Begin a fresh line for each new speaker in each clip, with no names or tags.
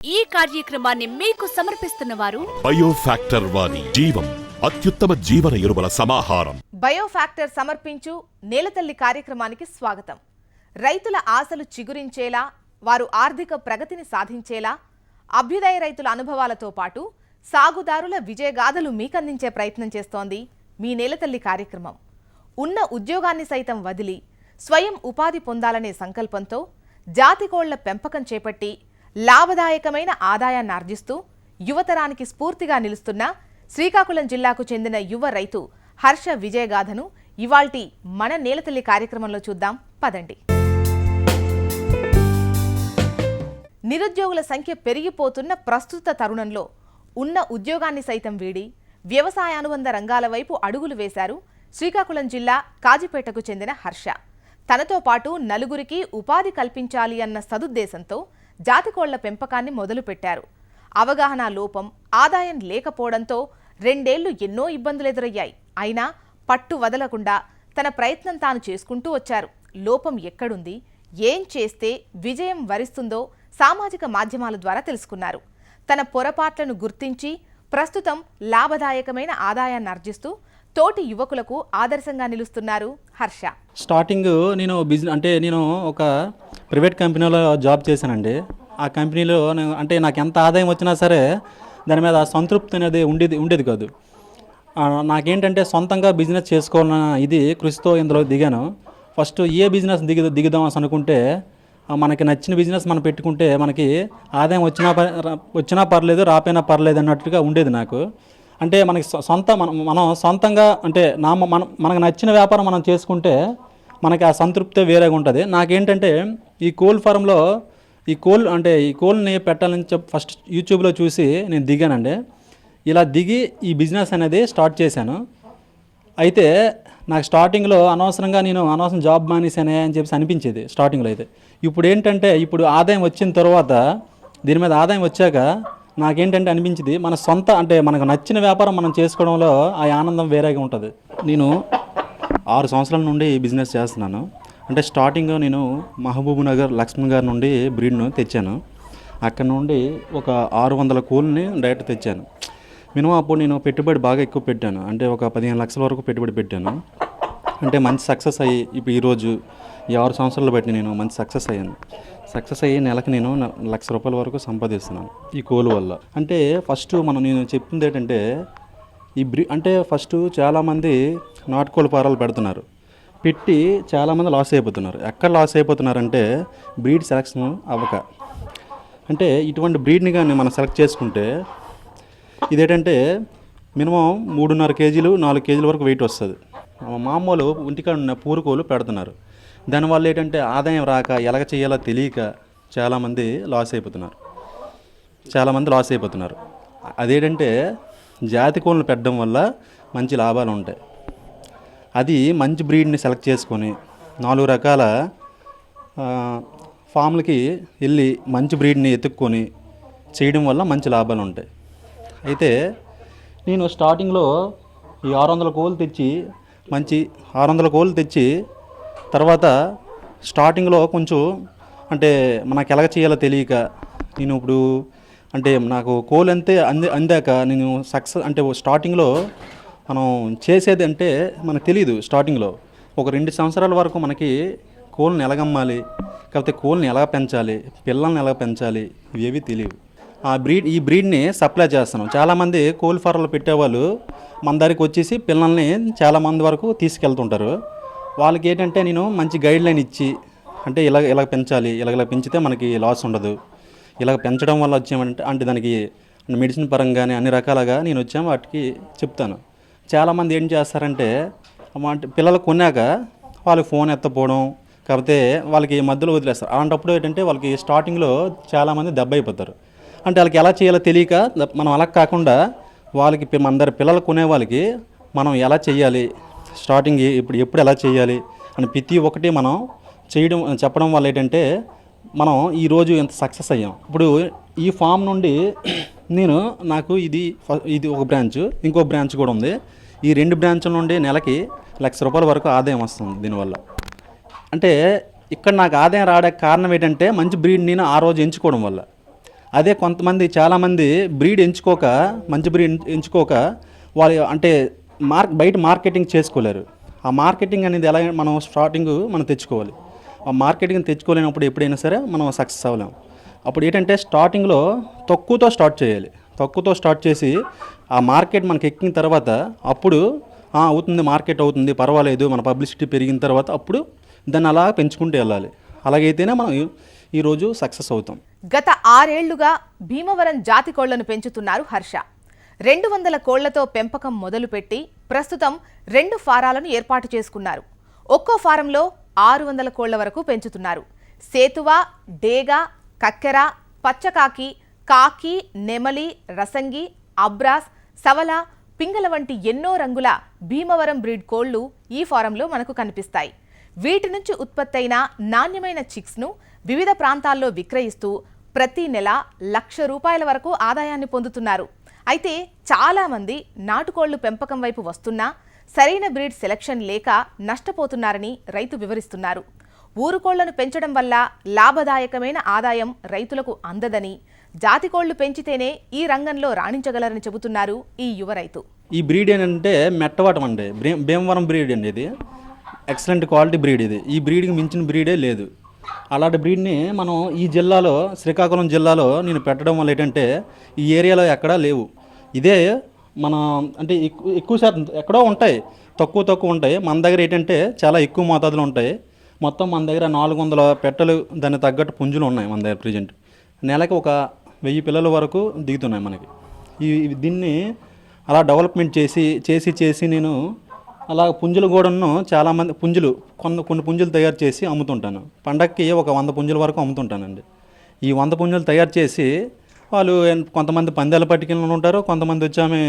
ఈ కార్యక్రమాన్ని మీకు సమర్పిస్తున్న వారు
బయోఫాక్టర్ వారి జీవం అత్యుత్తమ జీవన ఎరువుల సమాహారం.
బయోఫ్యాక్టర్ సమర్పించు నేలతల్లి కార్యక్రమానికి స్వాగతం. రైతుల ఆశలు చిగురించేలా వారు ఆర్థిక ప్రగతిని సాధించేలా అభ్యుదయ రైతుల అనుభవాలతో పాటు సాగుదారుల విజయగాథలు మీకందించే ప్రయత్నం చేస్తోంది మీ నేలతల్లి కార్యక్రమం. ఉన్న ఉద్యోగాన్ని సైతం వదిలి స్వయం ఉపాధి పొందాలనే సంకల్పంతో జాతి కోళ్ళ పెంపకం చేపట్టి లాభదాయకమైన ఆదాయాన్ని ఆర్జిస్తూ యువతరానికి స్ఫూర్తిగా నిలుస్తున్న శ్రీకాకుళం జిల్లాకు చెందిన యువ రైతు హర్ష విజయగాథను ఇవాల్టి మన నేలతల్లి కార్యక్రమంలో చూద్దాం. పదండి. నిరుద్యోగుల సంఖ్య పెరిగిపోతున్న ప్రస్తుత తరుణంలో ఉన్న ఉద్యోగాన్ని సైతం వీడి వ్యవసాయ అనుబంధ రంగాల వైపు అడుగులు వేశారు శ్రీకాకుళం జిల్లా కాజిపేటకు చెందిన హర్ష. తనతో పాటు నలుగురికి ఉపాధి కల్పించాలి అన్న సదుద్దేశంతో జాతికోళ్ళ పెంపకాన్ని మొదలుపెట్టారు. అవగాహన లోపం ఆదాయం లేకపోవడంతో రెండేళ్ళు ఎన్నో ఇబ్బందులు ఎదురయ్యాయి అయినా పట్టు వదలకుండా తన ప్రయత్నం తాను చేసుకుంటూ వచ్చారు. లోపం ఎక్కడుంది? ఏం చేస్తే విజయం వరిస్తుందో సామాజిక మాధ్యమాల ద్వారా తెలుసుకున్నారు. తన పొరపాట్లను గుర్తించి ప్రస్తుతం లాభదాయకమైన ఆదాయాన్ని ఆర్జిస్తూ తోటి యువకులకు ఆదర్శంగా నిలుస్తున్నారు హర్ష.
స్టార్టింగ్ నేను బిజినెస్ అంటే నేను ఒక ప్రైవేట్ కంపెనీలో జాబ్ చేశానండి. ఆ కంపెనీలో నేను- అంటే నాకు ఎంత ఆదాయం వచ్చినా సరే దాని మీద సంతృప్తి అనేది ఉండేది ఉండేది కాదు. నాకేంటంటే సొంతంగా బిజినెస్ చేసుకోవాలన్న ఇది కృషితో ఇందులో దిగాను. ఫస్ట్ ఏ బిజినెస్ దిగి దిగుదాం అని అనుకుంటే మనకి నచ్చిన బిజినెస్ మనం పెట్టుకుంటే మనకి ఆదాయం వచ్చినా వచ్చినా పర్లేదు రాపోయినా పర్లేదు అన్నట్టుగా ఉండేది నాకు. అంటే మనకి సొంత మనం మనం సొంతంగా అంటే నా మనం మనకు నచ్చిన వ్యాపారం మనం చేసుకుంటే మనకి ఆ సంతృప్తి వేరేగా ఉంటుంది. నాకేంటంటే ఈ కోల్ ఫారంలో ఈ కోల్ అంటే ఈ కోల్ని పెట్టాలని చెప్పి ఫస్ట్ యూట్యూబ్లో చూసి నేను దిగానండి. ఇలా దిగి ఈ బిజినెస్ అనేది స్టార్ట్ చేశాను. అయితే నాకు స్టార్టింగ్లో అనవసరంగా నేను అనవసరం జాబ్ మానేసానే అని చెప్పేసి అనిపించేది స్టార్టింగ్లో అయితే. ఇప్పుడు ఏంటంటే ఇప్పుడు ఆదాయం వచ్చిన తర్వాత దీని మీద ఆదాయం వచ్చాక నాకేంటంటే అనిపించింది మన సొంత అంటే మనకు నచ్చిన వ్యాపారం మనం చేసుకోవడంలో ఆ ఆనందం వేరేగా ఉంటుంది. నేను ఆరు సంవత్సరాల నుండి బిజినెస్ చేస్తున్నాను. అంటే స్టార్టింగ్ నేను మహబూబ్ నగర్ లక్ష్మణ్ గారి నుండి బ్రీడ్ను తెచ్చాను. అక్కడ నుండి ఒక ఆరు వందల కూల్ని డైరెక్ట్ తెచ్చాను. మినిమం అప్పుడు నేను పెట్టుబడి బాగా ఎక్కువ పెట్టాను. అంటే ఒక పదిహేను లక్షల వరకు పెట్టుబడి పెట్టాను. అంటే మంచి సక్సెస్ అయ్యి ఇప్పుడు ఈరోజు ఈ ఆరు సంవత్సరాలు బట్టి నేను మంచి సక్సెస్ అయ్యాను. సక్సెస్ అయ్యి నెలకు నేను న- లక్ష రూపాయల వరకు సంపాదిస్తున్నాను ఈ కోలు వల్ల. అంటే ఫస్ట్ మనం నేను చెప్పింది ఏంటంటే ఈ బ్రీ అంటే ఫస్ట్ చాలామంది నాటుకోళ్ళ పారాలు పెడుతున్నారు. పెట్టి చాలామంది లాస్ అయిపోతున్నారు. ఎక్కడ లాస్ అయిపోతున్నారంటే బ్రీడ్ సెలక్షన్ అవ్వక. అంటే ఇటువంటి బ్రీడ్ని కానీ మనం సెలెక్ట్ చేసుకుంటే ఇదేంటంటే మినిమం మూడున్నర కేజీలు నాలుగు కేజీల వరకు వెయిట్ వస్తుంది. మామూలు ఇంటికాడ ఉన్న పూరుకోలు పెడుతున్నారు. దానివల్ల ఏంటంటే ఆదాయం రాక ఎలాగ చేయాలో తెలియక చాలామంది లాస్ అయిపోతున్నారు. చాలామంది లాస్ అయిపోతున్నారు. అదేంటంటే జాతి కోళ్ళను పెట్టడం వల్ల మంచి లాభాలు ఉంటాయి. అది మంచి బ్రీడ్ని సెలెక్ట్ చేసుకొని నాలుగు రకాల ఫామ్లకి వెళ్ళి మంచి బ్రీడ్ని ఎత్తుక్కొని చేయడం వల్ల మంచి లాభాలు ఉంటాయి. అయితే నేను స్టార్టింగ్లో ఈ ఆరు వందల కోళ్ళు తెచ్చి మంచి ఆరు వందల కోళ్ళు తెచ్చి తర్వాత స్టార్టింగ్లో కొంచెం అంటే మనకు ఎలాగ చేయాలో తెలియక నేను ఇప్పుడు అంటే నాకు కోల్ అంతే అంది అందాక నేను సక్సెస్ అంటే స్టార్టింగ్లో మనం చేసేది అంటే మనకు తెలియదు స్టార్టింగ్లో. ఒక రెండు సంవత్సరాల వరకు మనకి కోళ్ళని ఎలాగమ్మాలి కాకపోతే కోళ్ళని ఎలా పెంచాలి పిల్లల్ని ఎలా పెంచాలి ఇవేవి తెలియవు. ఆ బ్రీడ్ ఈ బ్రీడ్ని సప్లై చేస్తున్నాం. చాలామంది కోల్ ఫారాలు పెట్టేవాళ్ళు మన దగ్గరికి వచ్చేసి పిల్లల్ని చాలామంది వరకు తీసుకెళ్తుంటారు. వాళ్ళకి ఏంటంటే నేను మంచి గైడ్ లైన్ ఇచ్చి అంటే ఇలా ఇలా పెంచాలి ఇలా ఇలా పెంచితే మనకి లాస్ ఉండదు. ఇలా పెంచడం వల్ల వచ్చామంటే అంటే దానికి మెడిసిన్ పరంగానే అన్ని రకాలుగా నేను వచ్చాము వాటికి చెప్తాను. చాలామంది ఏం చేస్తారంటే అంటే పిల్లలు కొన్నాక వాళ్ళకి ఫోన్ ఎత్తపోవడం కాకపోతే వాళ్ళకి మధ్యలో వదిలేస్తారు. అలాంటప్పుడు ఏంటంటే వాళ్ళకి స్టార్టింగ్లో చాలామంది దెబ్బ అయిపోతారు. అంటే వాళ్ళకి ఎలా చేయాలో తెలియక మనం అలా కాకుండా వాళ్ళకి అందరి మన దగ్గర పిల్లలు కొనే వాళ్ళకి మనం ఎలా చేయాలి స్టార్టింగ్ ఇప్పుడు ఎప్పుడు ఎలా చేయాలి అని ప్రతి ఒక్కటి మనం చేయడం చెప్పడం వల్ల ఏంటంటే మనం ఈరోజు ఎంత సక్సెస్ అయ్యాం. ఇప్పుడు ఈ ఫామ్ నుండి నేను నాకు ఇది ఇది ఒక బ్రాంచ్ ఇంకో బ్రాంచ్ కూడా ఉంది. ఈ రెండు బ్రాంచ్ల నుండి నెలకి లక్ష రూపాయల వరకు ఆదాయం వస్తుంది దీనివల్ల. అంటే ఇక్కడ నాకు ఆదాయం రావడానికి కారణం ఏంటంటే మంచి బ్రీడ్ నేను ఆ రోజు ఎంచుకోవడం వల్ల. అదే కొంతమంది చాలామంది బ్రీడ్ ఎంచుకోక మంచి బ్రీడ్ ఎంచుకోక వాళ్ళు అంటే మార్క్ బయట మార్కెటింగ్ చేసుకోలేరు. ఆ మార్కెటింగ్ అనేది ఎలా మనం స్టార్టింగ్ మనం తెచ్చుకోవాలి. ఆ మార్కెటింగ్ తెచ్చుకోలేనప్పుడు ఎప్పుడైనా సరే మనం సక్సెస్ అవ్వలేం. అప్పుడు ఏంటంటే స్టార్టింగ్లో తక్కువతో స్టార్ట్ చేయాలి. తక్కువతో స్టార్ట్ చేసి ఆ మార్కెట్ మనకి ఎక్కిన తర్వాత అప్పుడు అవుతుంది మార్కెట్ అవుతుంది పర్వాలేదు మన పబ్లిసిటీ పెరిగిన తర్వాత అప్పుడు దాన్ని అలా పెంచుకుంటూ వెళ్ళాలి. అలాగైతేనే మనం ఈ- ఈరోజు సక్సెస్ అవుతాం.
గత ఆరేళ్ళుగా భీమవరం జాతి కోళ్ళను పెంచుతున్నారు హర్ష. రెండు వందల కోళ్ళతో పెంపకం మొదలుపెట్టి ప్రస్తుతం రెండు ఫారాలను ఏర్పాటు చేసుకున్నారు. ఒక్కో ఫారంలో ఆరు వందల కోళ్ళ వరకు పెంచుతున్నారు. సేతువ డేగా కక్కెర పచ్చకాకి కాకి నెమలి రసంగి అబ్రాస్ సవల పింగల వంటి ఎన్నో రంగుల భీమవరం బ్రీడ్ కోళ్ళు ఈ ఫారంలో మనకు కనిపిస్తాయి. వీటి నుంచి ఉత్పత్తైన నాణ్యమైన చిక్స్ను వివిధ ప్రాంతాల్లో విక్రయిస్తూ ప్రతి నెల లక్ష రూపాయల వరకు ఆదాయాన్ని పొందుతున్నారు. అయితే చాలామంది నాటుకోళ్ళు పెంపకం వైపు వస్తున్నా సరైన బ్రీడ్ సెలక్షన్ లేక నష్టపోతున్నారని రైతు వివరిస్తున్నారు. ఊరుకోళ్ళను పెంచడం వల్ల లాభదాయకమైన ఆదాయం రైతులకు అందదని జాతి కోళ్ళు పెంచితేనే ఈ రంగంలో రాణించగలరని చెబుతున్నారు ఈ యువ రైతు.
ఈ బ్రీడ్ ఏంటంటే మెట్టవాటం అండి. భీమవరం బ్రీడ్ అండి ఇది. ఎక్సలెంట్ క్వాలిటీ బ్రీడ్ ఇది. ఈ బ్రీడ్కి మించిన బ్రీడే లేదు. అలాంటి బ్రీడ్ని మనం ఈ జిల్లాలో శ్రీకాకుళం జిల్లాలో నేను పెట్టడం వల్ల ఏంటంటే ఈ ఏరియాలో ఎక్కడా లేవు. ఇదే మన అంటే ఎక్కువ ఎక్కువ శాతం ఎక్కడో ఉంటాయి. తక్కువ తక్కువ ఉంటాయి. మన దగ్గర ఏంటంటే చాలా ఎక్కువ మోతాదులో ఉంటాయి. మొత్తం మన దగ్గర నాలుగు వందల పెట్టలు దానికి తగ్గట్టు పుంజులు ఉన్నాయి మన దగ్గర ప్రజెంట్. నెలకి ఒక వెయ్యి పిల్లల వరకు దిగుతున్నాయి మనకి. ఈ ఈ- దీన్ని అలా డెవలప్మెంట్ చేసి చేసి చేసి నేను అలా పుంజులు కూడాను చాలామంది పుంజులు కొన్ని కొన్ని పుంజులు తయారు చేసి అమ్ముతుంటాను. పండక్కి ఒక వంద పుంజుల వరకు అమ్ముతుంటానండి. ఈ వంద పుంజులు తయారు చేసి వాళ్ళు కొంతమంది పందాలు పట్టుకెళ్ళిన ఉంటారు కొంతమంది వచ్చామే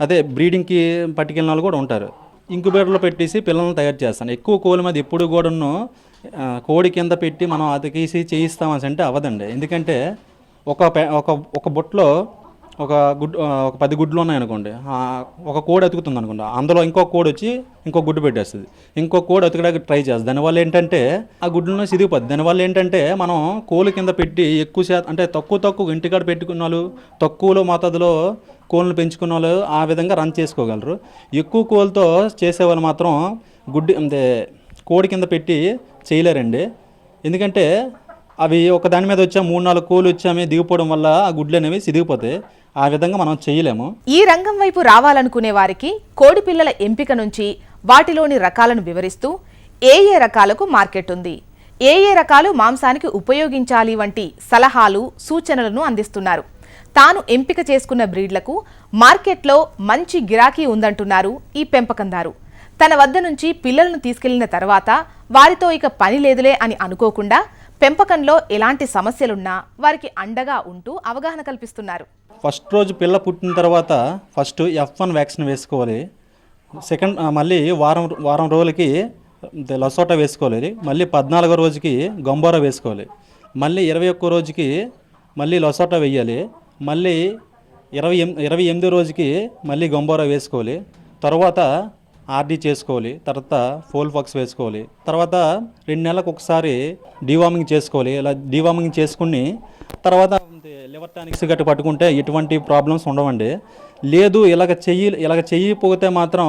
అదే బ్రీడింగ్కి పట్టుకెళ్ళిన వాళ్ళు కూడా ఉంటారు. ఇంక్యుబేటర్లో పెట్టేసి పిల్లల్ని తయారు చేస్తాను. ఎక్కువ కోళ్ళ మీద ఎప్పుడు కూడాను కోడి కింద పెట్టి మనం అతికేసి చేయిస్తామని అంటే అవ్వదండి. ఎందుకంటే ఒక ఒక ఒక బుట్టలో ఒక గుడ్ ఒక పది గుడ్లు ఉన్నాయనుకోండి ఒక కోడి అతుకుతుంది అనుకోండి. అందులో ఇంకో కోడి వచ్చి ఇంకో గుడ్డు పెట్టేస్తుంది. ఇంకో కోడి అతుకడానికి ట్రై చేస్తుంది. దానివల్ల ఏంటంటే ఆ గుడ్లను సిదిగిపోద్ది దానివల్ల ఏంటంటే మనం కోళ్ళ కింద పెట్టి ఎక్కువ శాతం అంటే తక్కువ తక్కువ ఇంటికాడ పెట్టుకున్న వాళ్ళు తక్కువలో మోతాదులో కోళ్ళను పెంచుకున్న వాళ్ళు ఆ విధంగా రన్ చేసుకోగలరు. ఎక్కువ కోళ్ళతో చేసేవాళ్ళు మాత్రం గుడ్డి అంటే కోడి కింద పెట్టి చేయలేరండి. ఎందుకంటే అవి ఒక దాని మీద వచ్చా మూడు నాలుగు కోళ్ళు వచ్చామే దిగిపోవడం వల్ల ఆ గుడ్లు అనేవి సిదిగిపోతాయి ఆ విధంగా మనం చేయలేము.
ఈ రంగం వైపు రావాలనుకునే వారికి కోడి పిల్లల ఎంపిక నుంచి వాటిలోని రకాలను వివరిస్తూ ఏ ఏ రకాలకు మార్కెట్ ఉంది ఏ ఏ రకాలు మాంసానికి ఉపయోగించాలి వంటి సలహాలు సూచనలను అందిస్తున్నారు. తాను ఎంపిక చేసుకున్న బ్రీడ్లకు మార్కెట్లో మంచి గిరాకీ ఉందంటున్నారు ఈ పెంపకందారు. తన వద్ద నుంచి పిల్లలను తీసుకెళ్ళిన తర్వాత వారితో ఇక పని లేదులే అని అనుకోకుండా పెంపకంలో ఎలాంటి సమస్యలున్నా వారికి అండగా ఉంటూ అవగాహన కల్పిస్తున్నారు.
ఫస్ట్ రోజు పిల్ల పుట్టిన తర్వాత ఫస్ట్ ఎఫ్ వన్ వ్యాక్సిన్ వేసుకోవాలి. సెకండ్ మళ్ళీ వారం వారం రోజులకి లసోటా వేసుకోవాలి. మళ్ళీ పద్నాలుగో రోజుకి గంబోరా వేసుకోవాలి. మళ్ళీ ఇరవై ఒక్క రోజుకి మళ్ళీ లసోటా వేయాలి. మళ్ళీ ఇరవై ఎం ఇరవై ఎనిమిదో రోజుకి మళ్ళీ గంబోరా వేసుకోవాలి. తర్వాత ఆర్డీ చేసుకోవాలి తర్వాత ఫోల్ ఫాక్స్ వేసుకోవాలి తర్వాత రెండు నెలలకు ఒకసారి డీవార్మింగ్ చేసుకోవాలి ఇలా డీవార్మింగ్ చేసుకుని తర్వాత లివర్ టానిక్స్ గట్టి పట్టుకుంటే ఎటువంటి ప్రాబ్లమ్స్ ఉండవండి. లేదు ఇలాగ చెయ్యి ఇలాగ చెయ్యిపోతే మాత్రం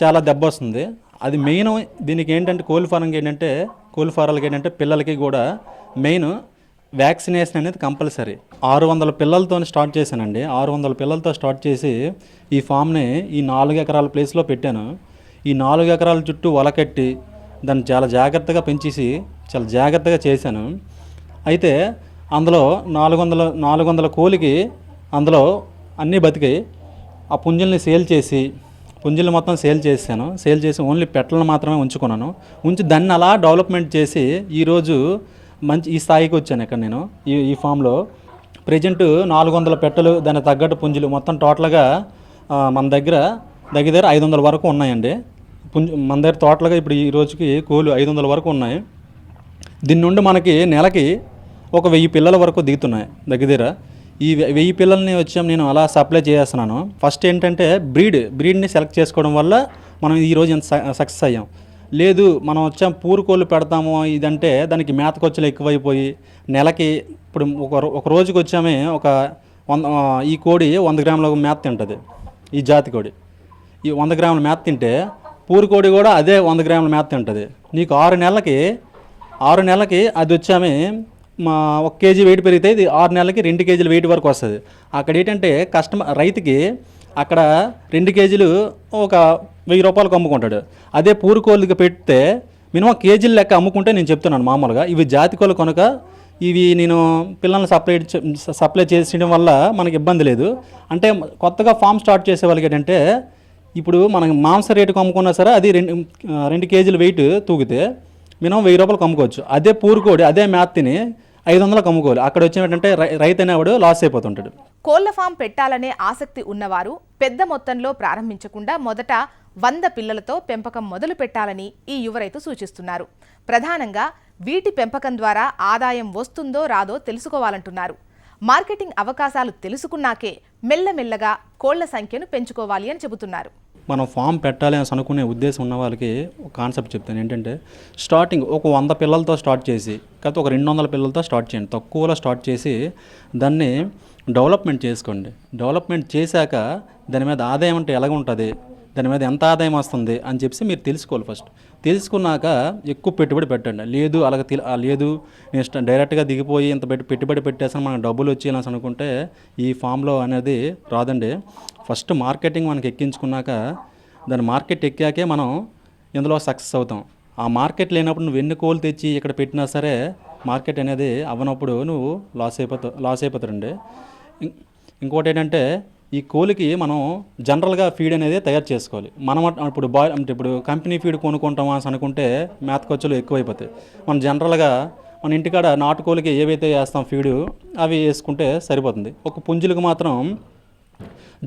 చాలా దెబ్బ వస్తుంది. అది మెయిన్ దీనికి ఏంటంటే కోళ్ళ ఫారంకి ఏంటంటే కోళ్ళ ఫారాలకి ఏంటంటే పిల్లలకి కూడా మెయిన్ వ్యాక్సినేషన్ అనేది కంపల్సరీ. ఆరు వందల పిల్లలతో స్టార్ట్ చేశానండి. ఆరు వందల పిల్లలతో స్టార్ట్ చేసి ఈ ఫామ్ని ఈ నాలుగు ఎకరాల ప్లేస్లో పెట్టాను. ఈ నాలుగు ఎకరాల చుట్టూ వలకట్టి దాన్ని చాలా జాగ్రత్తగా పెంచేసి చాలా జాగ్రత్తగా చేశాను. అయితే అందులో నాలుగు వందల నాలుగు వందల కోలికి అందులో అన్నీ బతికి ఆ పుంజుల్ని సేల్ చేసి పుంజులు మొత్తం సేల్ చేశాను. సేల్ చేసి ఓన్లీ పెట్టలను మాత్రమే ఉంచుకున్నాను. ఉంచి దాన్ని అలా డెవలప్మెంట్ చేసి ఈరోజు మంచి ఈ స్థాయికి వచ్చాను ఇక్కడ నేను. ఈ ఈ ఫామ్లో ప్రజెంట్ నాలుగు వందల పెట్టలు దానికి తగ్గట్టు పుంజులు మొత్తం టోటల్గా మన దగ్గర దగ్గర దగ్గర ఐదు వందల వరకు ఉన్నాయండి. పుంజు మన దగ్గర టోటల్గా ఇప్పుడు ఈ రోజుకి కోళ్ళు ఐదు వందల వరకు ఉన్నాయి. దీని నుండి మనకి నెలకి ఒక వెయ్యి పిల్లల వరకు దిగుతున్నాయి దగ్గర దగ్గర. ఈ వె- వెయ్యి పిల్లల్ని వచ్చాం నేను అలా సప్లై చేస్తున్నాను. ఫస్ట్ ఏంటంటే బ్రీడ్ బ్రీడ్ని సెలెక్ట్ చేసుకోవడం వల్ల మనం ఈరోజు ఎంత సక్సెస్ అయ్యాం. లేదు మనం వచ్చాం పూరుకోళ్ళు పెడతాము ఇదంటే దానికి మేత ఖర్చులు ఎక్కువైపోయి నెలకి ఇప్పుడు ఒక ఒక రోజుకి వచ్చామే ఒక వంద ఈ కోడి వంద గ్రాముల మేత తింటుంది ఈ జాతి కోడి. ఈ వంద గ్రాముల మేత తింటే పూరుకోడి కూడా అదే వంద గ్రాముల మేత తింటుంది. నీకు ఆరు నెలలకి ఆరు నెలలకి అది వచ్చామే మా ఒక కేజీ వెయిట్ పెరిగితే ఇది ఆరు నెలలకి రెండు కేజీల వెయిట్ వరకు వస్తుంది. అక్కడ ఏంటంటే కస్టమర్ రైతుకి అక్కడ రెండు కేజీలు ఒక వెయ్యి రూపాయలకు అమ్ముకుంటాడు. అదే పూరు కోళ్ళకి పెడితే మినిమం కేజీల లెక్క అమ్ముకుంటే నేను చెప్తున్నాను మామూలుగా. ఇవి జాతి కోళ్ళు కనుక ఇవి నేను పిల్లల్ని సప్లై సప్లై చేసేయడం వల్ల మనకి ఇబ్బంది లేదు. అంటే కొత్తగా ఫామ్ స్టార్ట్ చేసే వాళ్ళకి ఏంటంటే ఇప్పుడు మనం మాంస రేటుకు అమ్ముకున్నా సరే అది రెండు రెండు కేజీల వెయిట్ తూగితే మినిమం వెయ్యి రూపాయలకు అమ్ముకోవచ్చు. అదే పూరుకోడి అదే మ్యాత్ తిని ఐదు వందలకు అమ్ముకోవాలి అక్కడ వచ్చేటంటే రైతు అనేవాడు లాస్ అయిపోతుంటాడు.
కోళ్ళ ఫామ్ పెట్టాలనే ఆసక్తి ఉన్నవారు పెద్ద మొత్తంలో ప్రారంభించకుండా మొదట వంద పిల్లలతో పెంపకం మొదలు పెట్టాలని ఈ యువరైతు సూచిస్తున్నారు. ప్రధానంగా వీటి పెంపకం ద్వారా ఆదాయం వస్తుందో రాదో తెలుసుకోవాలంటున్నారు. మార్కెటింగ్ అవకాశాలు తెలుసుకున్నాకే మెల్లమెల్లగా కోళ్ళ సంఖ్యను పెంచుకోవాలి అని చెబుతున్నారు.
మనం ఫామ్ పెట్టాలి అని అనుకునే ఉద్దేశం ఉన్న వాళ్ళకి ఒక కాన్సెప్ట్ చెప్తాను. ఏంటంటే స్టార్టింగ్ ఒక వంద పిల్లలతో స్టార్ట్ చేసి కాకపోతే ఒక రెండు వందల పిల్లలతో స్టార్ట్ చేయండి. తక్కువలో స్టార్ట్ చేసి దాన్ని డెవలప్మెంట్ చేసుకోండి. డెవలప్మెంట్ చేశాక దాని మీద ఆదాయం అంటే ఎలాగ ఉంటుంది? దాని మీద ఎంత ఆదాయం వస్తుంది? అని చెప్పి మీరు తెలుసుకోవాలి ఫస్ట్. తెలుసుకున్నాక ఎక్కువ పెట్టుబడి పెట్టండి. లేదు అలాగ తెలి- లేదు నేను డైరెక్ట్గా దిగిపోయి ఇంత పెట్టి పెట్టుబడి పెట్టేసాను మనకు డబ్బులు వచ్చేయాలని అనుకుంటే ఈ ఫామ్లో అనేది రాదండి. ఫస్ట్ మార్కెటింగ్ మనకి ఎక్కించుకున్నాక దాని మార్కెట్ ఎక్కాకే మనం ఇందులో సక్సెస్ అవుతాం. ఆ మార్కెట్ లేనప్పుడు నువ్వు ఎన్ని కోళ్ళు తెచ్చి ఇక్కడ పెట్టినా సరే మార్కెట్ అనేది అవ్వనప్పుడు నువ్వు లాస్ అయిపోతా లాస్ అయిపోతారండి. ఇంకోటి ఏంటంటే ఈ కోలికి మనం జనరల్గా ఫీడ్ అనేది తయారు చేసుకోవాలి. మనం ఇప్పుడు బాయ్ అంటే ఇప్పుడు కంపెనీ ఫీడ్ కొనుక్కుంటామా అని అనుకుంటే మేత ఖర్చులు ఎక్కువైపోతాయి. మనం జనరల్గా మన ఇంటికాడ నాటుకోలికి ఏవైతే వేస్తాం ఫీడు అవి వేసుకుంటే సరిపోతుంది. ఒక పుంజులకు మాత్రం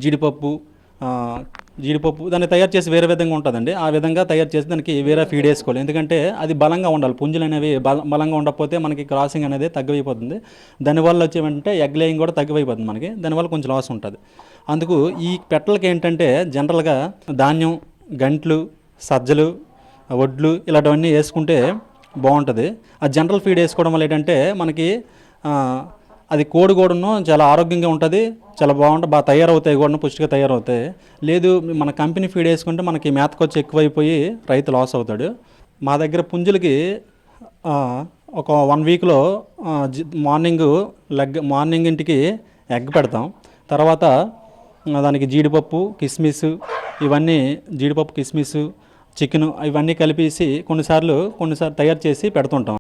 జీడిపప్పు జీడిపప్పు దాన్ని తయారు చేసి వేరే విధంగా ఉంటుందండి. ఆ విధంగా తయారు చేసి దానికి వేరే ఫీడ్ వేసుకోవాలి. ఎందుకంటే అది బలంగా ఉండాలి. పుంజులు అనేవి బల బలంగా ఉండకపోతే మనకి క్రాసింగ్ అనేది తగ్గిపోతుంది. దానివల్ల వచ్చేమంటే ఎగ్ లేయింగ్ కూడా తగ్గిపోతుంది మనకి. దానివల్ల కొంచెం లాస్ ఉంటుంది. అందుకు ఈ పెట్టలకి ఏంటంటే జనరల్గా ధాన్యం గంట్లు సజ్జలు వడ్లు ఇలాంటివన్నీ వేసుకుంటే బాగుంటుంది. ఆ జనరల్ ఫీడ్ వేసుకోవడం వల్ల ఏంటంటే మనకి అది కోడి కూడాను చాలా ఆరోగ్యంగా ఉంటుంది చాలా బాగుంటుంది బాగా తయారవుతాయి కూడా పుష్టిగా తయారవుతాయి. లేదు మన కంపెనీ ఫీడ్ వేసుకుంటే మనకి మేత ఖర్చు ఎక్కువైపోయి రైతు లాస్ అవుతాడు. మా దగ్గర పుంజులకి ఒక వన్ వీక్లో మార్నింగ్ లెగ్ మార్నింగ్ ఇంటికి ఎగ్ పెడతాం. తర్వాత దానికి జీడిపప్పు కిస్మిస్ ఇవన్నీ జీడిపప్పు కిస్మిస్ చికెన్ ఇవన్నీ కలిపేసి కొన్నిసార్లు కొన్నిసార్లు తయారు చేసి పెడుతుంటాం.